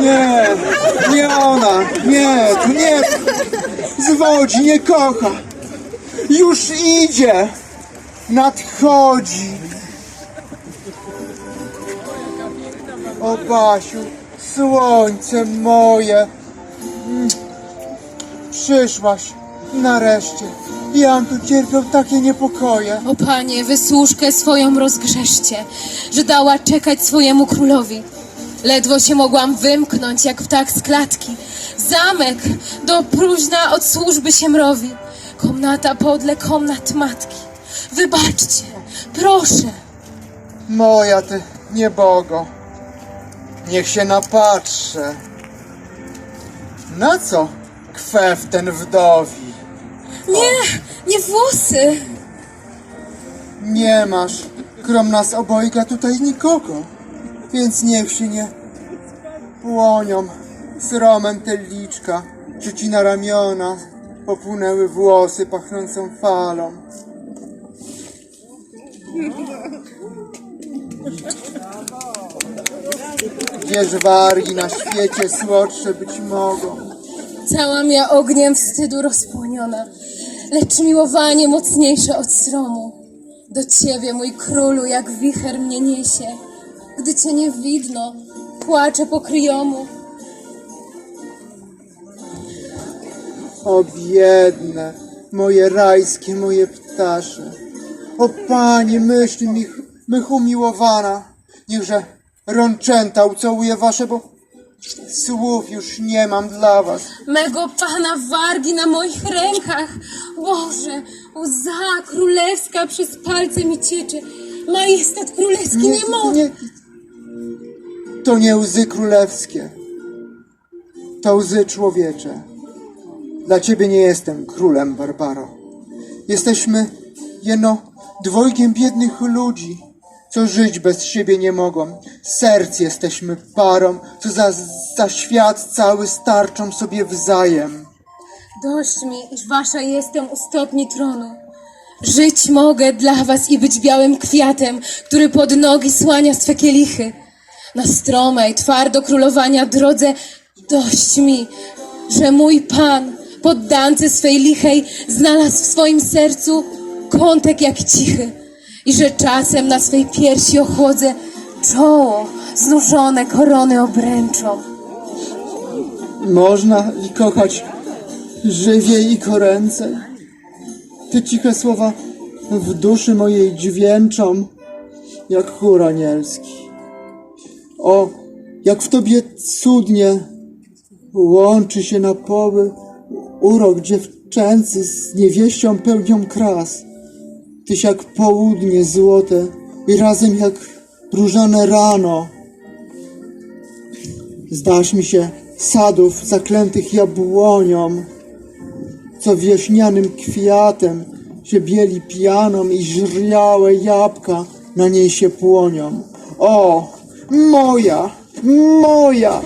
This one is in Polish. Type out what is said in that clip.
Nie, nie ona, nie, to nie, zwodzi, nie kocha. Już idzie, nadchodzi. O Basiu, słońce moje, Mm. przyszłaś nareszcie. Ja tu cierpiał takie niepokoje. O panie, wysłużkę swoją rozgrzeszcie, że dała czekać swojemu królowi. Ledwo się mogłam wymknąć jak ptak z klatki. Zamek do próżna od służby się mrowi. Komnata podle komnat matki. Wybaczcie, proszę. Moja ty niebogo, niech się napatrzę. Na co kwew ten wdowi? Nie, nie włosy. Nie masz, krom nas obojga tutaj nikogo, więc niech się nie płonią sromem te liczka, czy ci na ramiona popłynęły włosy pachnącą falą. Gdzież wargi na świecie słodsze być mogą? Całam ja ogniem wstydu rozpłoniona, lecz miłowanie mocniejsze od sromu. Do ciebie, mój królu, jak wicher mnie niesie. Gdy cię nie widno, płaczę po kryjomu. O biedne, moje rajskie, moje ptasze. O panie, myśli mych, mych umiłowana. Niechże rączęta ucałuje wasze, bo słów już nie mam dla was. Mego pana wargi na moich rękach. Boże, łza królewska przez palce mi ciecze. Majestat królewski nie, może. To nie łzy królewskie. To łzy człowiecze. Dla ciebie nie jestem królem, Barbaro. Jesteśmy jeno dwojgiem biednych ludzi, co żyć bez siebie nie mogą. Serc jesteśmy parą, co za, za świat cały starczą sobie wzajem. Dość mi, iż wasza jestem u stopni tronu. Żyć mogę dla was i być białym kwiatem, który pod nogi słania swe kielichy. Na stromej, twardo królowania drodze dość mi, że mój pan, poddance swej lichej, znalazł w swoim sercu kątek jak cichy i że czasem na swej piersi ochłodzę czoło znużone korony obręczą. Można i kochać żywiej i koręcej. Te ciche słowa w duszy mojej dźwięczą, jak chór anielski. O, jak w tobie cudnie łączy się na poły urok dziewczęcy z niewieścią pełnią kras. Tyś jak południe złote i razem jak różane rano. Zdasz mi się sadów zaklętych jabłonią, co wieśnianym kwiatem się bieli pianą i żriałe jabłka na niej się płonią. O, moja, moja!